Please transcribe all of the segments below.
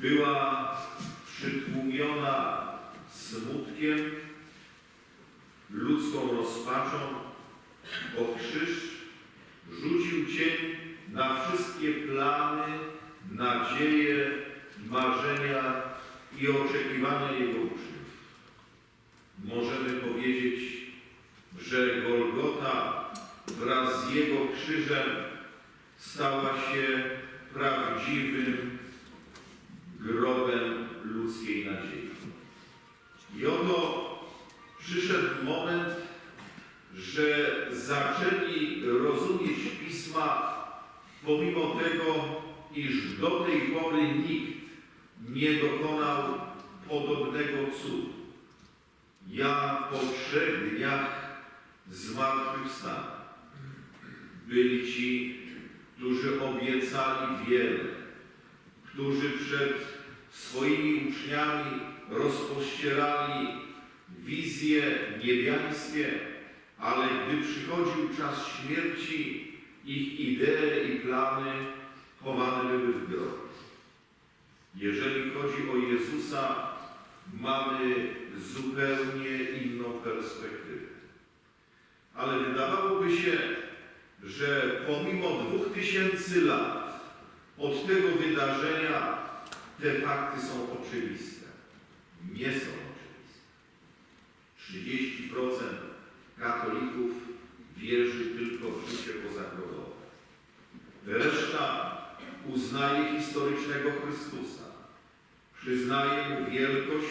Była przytłumiona smutkiem, ludzką rozpaczą, bo krzyż rzucił cień na wszystkie plany, nadzieje, marzenia i oczekiwania Jego uczniów. Możemy powiedzieć, że Golgota wraz z Jego krzyżem stała się prawdziwym grobem ludzkiej nadziei. I oto przyszedł moment, że zaczęli rozumieć Pisma, pomimo tego, iż do tej pory nikt nie dokonał podobnego cudu. Ja po trzech dniach zmartwychwstanę. Byli ci, którzy obiecali wiele, którzy przed swoimi uczniami rozpościerali wizje niebiańskie, ale gdy przychodził czas śmierci, ich idee i plany chowane były w grobie. Jeżeli chodzi o Jezusa, mamy zupełnie inną perspektywę. Ale wydawałoby się, że pomimo dwóch tysięcy lat od tego wydarzenia te fakty są oczywiste. Nie są oczywiste. 30% katolików wierzy tylko w życie pozagrobowe. Reszta uznaje historycznego Chrystusa. Przyznaje mu wielkość,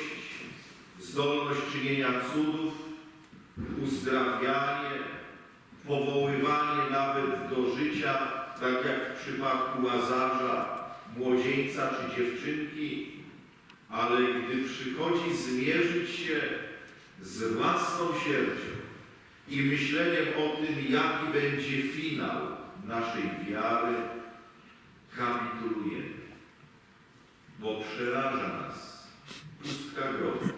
zdolność czynienia cudów, uzdrawianie, powoływanie nawet do życia, tak jak w przypadku Łazarza, młodzieńca czy dziewczynki, ale gdy przychodzi zmierzyć się z własną śmiercią i myśleniem o tym, jaki będzie finał naszej wiary, kapitulujemy. Bo przeraża nas pustka grobu,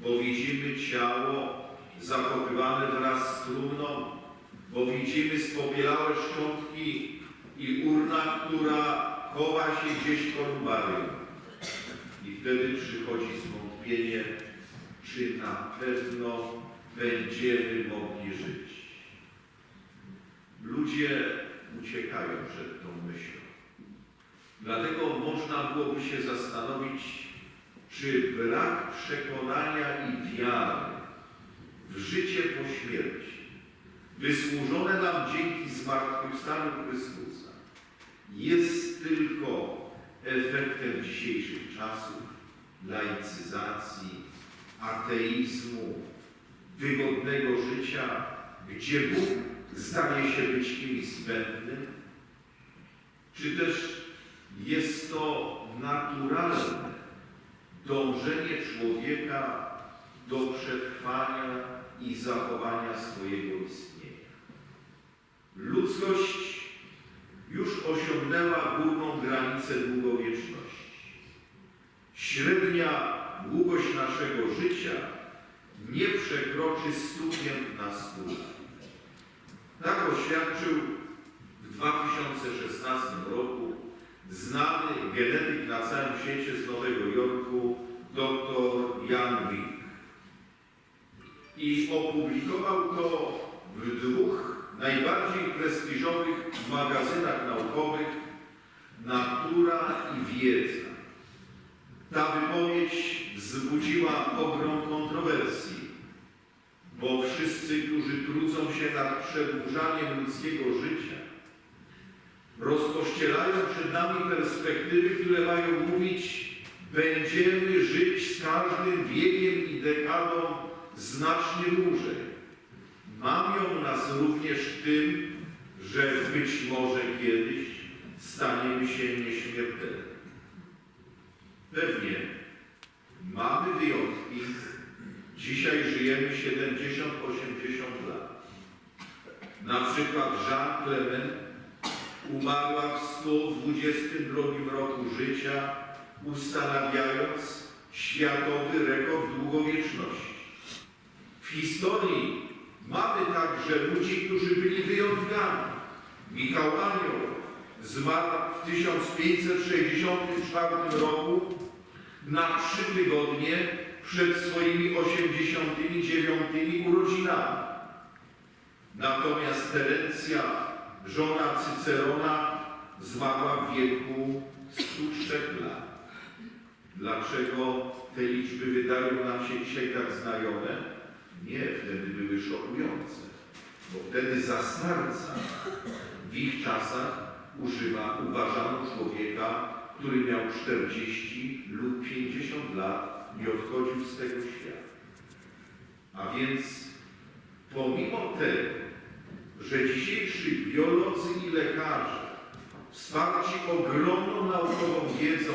bo widzimy ciało zakopywane wraz z trumną, bo widzimy spopielałe szczątki i urna, która chowa się gdzieś kolumbarium. I wtedy przychodzi zwątpienie, czy na pewno będziemy mogli żyć. Ludzie uciekają przed tą myślą. Dlatego można byłoby się zastanowić, czy brak przekonania i wiary w życie po śmierci, wysłużone nam dzięki zmartwychwstaniu Chrystusa, jest tylko efektem dzisiejszych czasów, laicyzacji, ateizmu, wygodnego życia, gdzie Bóg zdaje się być kimś zbędnym? Czy też jest to naturalne dążenie człowieka do przetrwania i zachowania swojego istnienia? Ludzkość już osiągnęła górną granicę długowieczności. Średnia długość naszego życia nie przekroczy 115 lat. Tak oświadczył w 2016 roku znany genetyk na całym świecie z Nowego Jorku dr Jan Wick. I opublikował to w dwóch najbardziej prestiżowych magazynach naukowych Natura i Wiedza. Ta wypowiedź wzbudziła ogrom kontrowersji, bo wszyscy, którzy trudzą się nad przedłużaniem ludzkiego życia, rozpościerają przed nami perspektywy, które mają mówić, będziemy żyć z każdym wiekiem i dekadą znacznie dłużej. Mamią nas również tym, że być może kiedyś staniemy się nieśmiertelni. Pewnie mamy wyjątki. Dzisiaj żyjemy 70-80 lat. Na przykład Jean Clement umarła w 122 roku życia ustanawiając światowy rekord długowieczności. W historii mamy także ludzi, którzy byli wyjątkami. Michał Anioł zmarł w 1564 roku na trzy tygodnie przed swoimi 89 urodzinami. Natomiast Terencja, żona Cycerona, zmarła w wieku 103 lat. Dlaczego te liczby wydają nam się dzisiaj tak znajome? Nie, wtedy były szokujące. Bo wtedy za starca w ich czasach używa, uważano człowieka, który miał 40 lub 50 lat i odchodził z tego świata. A więc pomimo tego, że dzisiejsi biolodzy i lekarze, wsparci ogromną naukową wiedzą,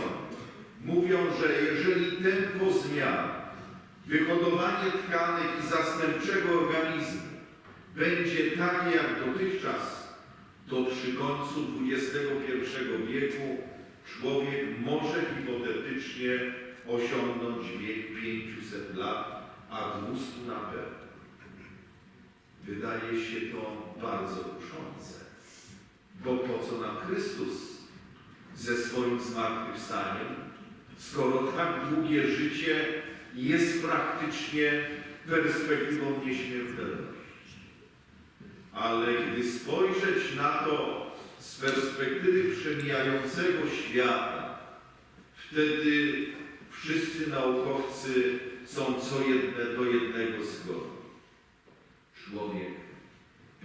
mówią, że jeżeli tempo zmian, wyhodowanie tkanek i zastępczego organizmu będzie takie jak dotychczas, to przy końcu XXI wieku człowiek może hipotetycznie osiągnąć wiek 500 lat, a 200 na pewno. Wydaje się to bardzo kuszące, bo po co nam Chrystus ze swoim zmartwychwstaniem, skoro tak długie życie jest praktycznie perspektywą nieśmiertelności. Ale gdy spojrzeć na to z perspektywy przemijającego świata, wtedy wszyscy naukowcy są co jedne do jednego zgodni. Człowiek,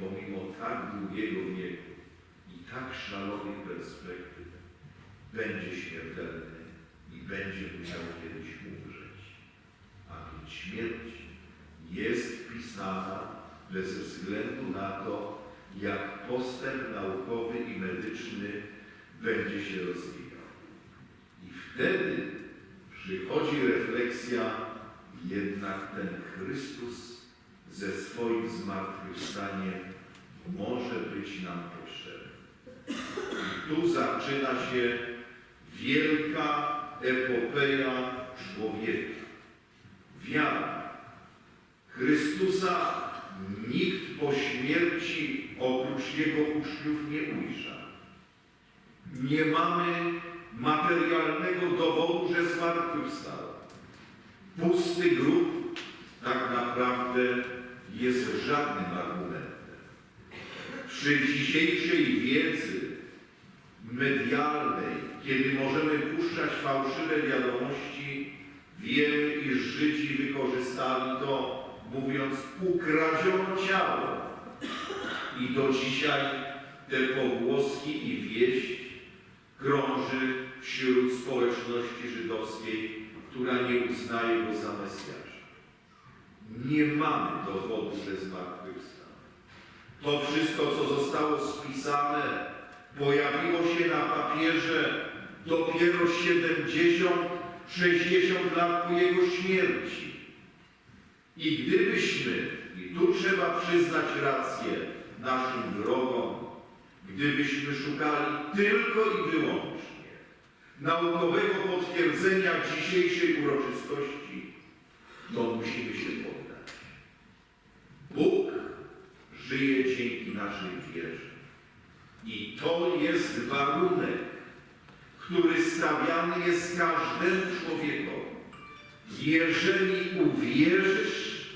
pomimo tak długiego wieku i tak szalonych perspektyw, będzie śmiertelny i będzie musiał kiedyś umrzeć. Śmierć jest wpisana bez względu na to, jak postęp naukowy i medyczny będzie się rozwijał. I wtedy przychodzi refleksja, jednak ten Chrystus ze swoim zmartwychwstaniem może być nam potrzebny. I tu zaczyna się wielka epopeja człowieka. Wiara. Chrystusa nikt po śmierci oprócz Jego uczniów nie ujrzał. Nie mamy materialnego dowodu, że zmartwychwstał. Pusty grób tak naprawdę jest żadnym argumentem. Przy dzisiejszej wiedzy medialnej, kiedy możemy puszczać fałszywe wiadomości, wiemy, iż Żydzi wykorzystali to, mówiąc, ukradziono ciało. I do dzisiaj te pogłoski i wieść krąży wśród społeczności żydowskiej, która nie uznaje go za Mesjasza. Nie mamy dowodu, że zmartwychwstał. To wszystko, co zostało spisane, pojawiło się na papierze dopiero 70, 60 lat po jego śmierci. I gdybyśmy, i tu trzeba przyznać rację naszym wrogom, gdybyśmy szukali tylko i wyłącznie naukowego potwierdzenia dzisiejszej uroczystości, to musimy się poddać. Bóg żyje dzięki naszej wierze. I to jest warunek, który stawiany jest każdemu człowiekowi. Jeżeli uwierzysz,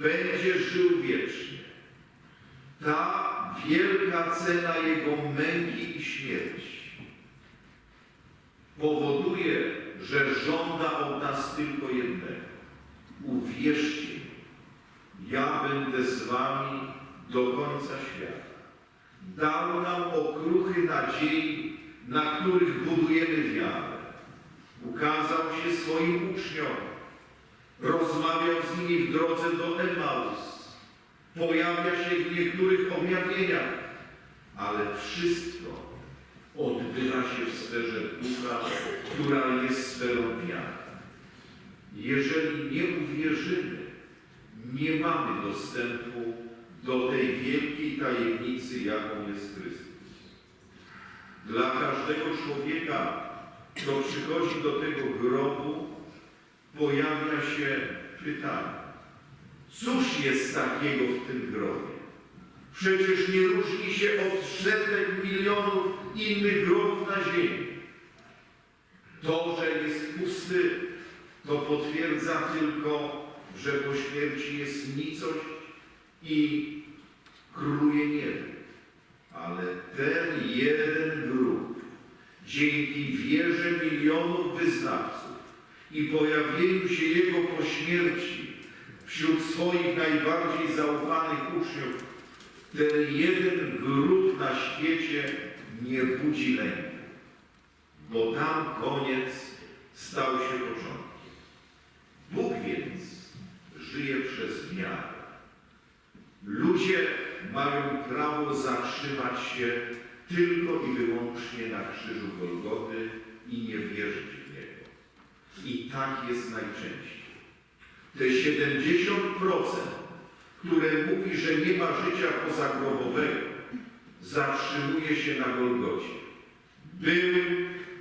będziesz żył wiecznie. Ta wielka cena Jego męki i śmierci powoduje, że żąda od nas tylko jednego. Uwierzcie ja będę z wami do końca świata. Dał nam okruchy nadziei, na których budujemy wiarę. Ukazał się swoim uczniom, rozmawiał z nimi w drodze do Emaus, pojawia się w niektórych objawieniach, ale wszystko odbywa się w sferze ducha, która jest sferą wiary. Jeżeli nie uwierzymy, nie mamy dostępu do tej wielkiej tajemnicy, jaką jest Chrystus. Dla każdego człowieka kto przychodzi do tego grobu, pojawia się pytanie. Cóż jest takiego w tym grobie? Przecież nie różni się od setek milionów innych grobów na ziemi. To, że jest pusty, to potwierdza tylko, że po śmierci jest nicość i króluje niebo. Ale ten jeden grób, dzięki wierze milionów wyznawców i pojawieniu się Jego po śmierci wśród swoich najbardziej zaufanych uczniów, ten jeden grób na świecie nie budzi lęku, bo tam koniec stał się początkiem. Bóg więc żyje przez wiarę. Ludzie mają prawo zatrzymać się tylko i wyłącznie na krzyżu Golgoty i nie wierzyć w Niego. I tak jest najczęściej. Te 70%, które mówi, że nie ma życia pozagrobowego, zatrzymuje się na Golgocie. Był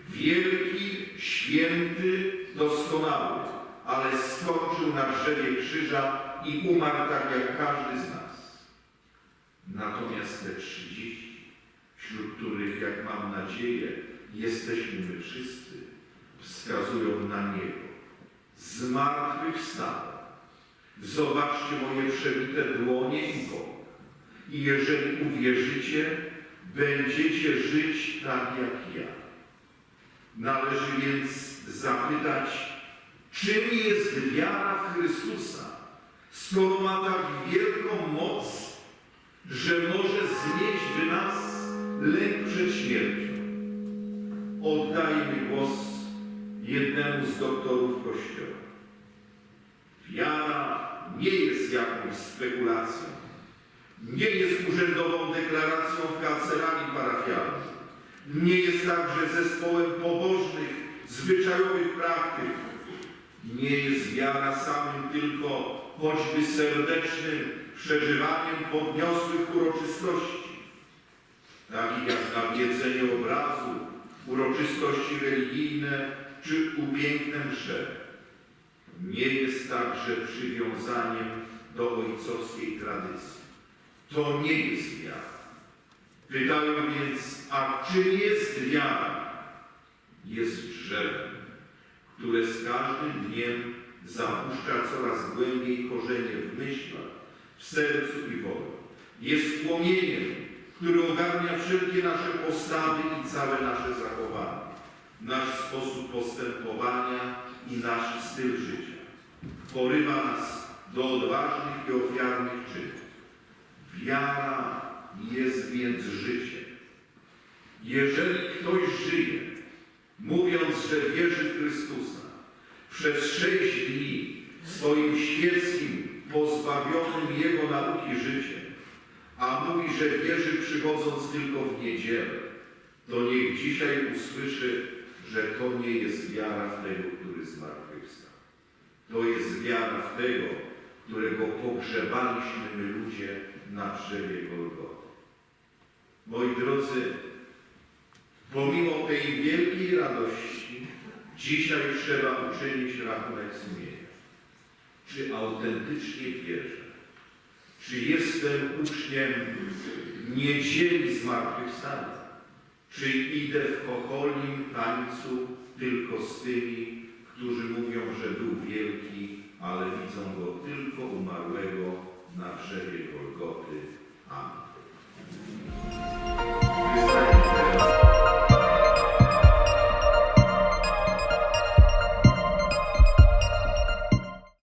wielki, święty, doskonały, ale skończył na drzewie krzyża i umarł tak jak każdy z nas. Natomiast te 30, wśród których, jak mam nadzieję, jesteśmy my wszyscy, wskazują na niebo. Zmartwychwstał. Zobaczcie moje przebite dłonie i bok. I jeżeli uwierzycie, będziecie żyć tak jak ja. Należy więc zapytać, czym jest wiara w Chrystusa, skoro ma tak wielką moc, że może znieść w nas lęk przed śmiercią. Oddajmy głos jednemu z doktorów Kościoła. Wiara nie jest jakąś spekulacją, nie jest urzędową deklaracją w kancelarii parafialnej, nie jest także zespołem pobożnych, zwyczajowych praktyk, nie jest wiara samym tylko choćby serdecznym przeżywaniem podniosłych uroczystości, takich jak nawiedzenie obrazu, uroczystości religijne czy upiękne msze. Nie jest także przywiązaniem do ojcowskiej tradycji. To nie jest wiara. Pytają więc, a czym jest wiara? Jest drzewem, które z każdym dniem zapuszcza coraz głębiej korzenie w myślach, w sercu i woli. Jest płomieniem, który ogarnia wszelkie nasze postawy i całe nasze zachowanie, nasz sposób postępowania i nasz styl życia. Porywa nas do odważnych i ofiarnych czynów. Wiara jest więc życiem. Jeżeli ktoś żyje, mówiąc, że wierzy w Chrystusa, przez sześć dni swoim świeckim, pozbawionym Jego nauki życiem, a mówi, że wierzy przychodząc tylko w niedzielę, to niech dzisiaj usłyszy, że to nie jest wiara w tego, który zmartwychwstał. To jest wiara w tego, którego pogrzebaliśmy my ludzie na drzewie Golgoty. Moi drodzy, pomimo tej wielkiej radości, dzisiaj trzeba uczynić rachunek sumienia. Czy autentycznie wierzę? Czy jestem uczniem niedzieli zmartwychwstania? Czy idę w chocholim tańcu tylko z tymi, którzy mówią, że był wielki, ale widzą go tylko umarłego na drzewie Golgoty? Amen.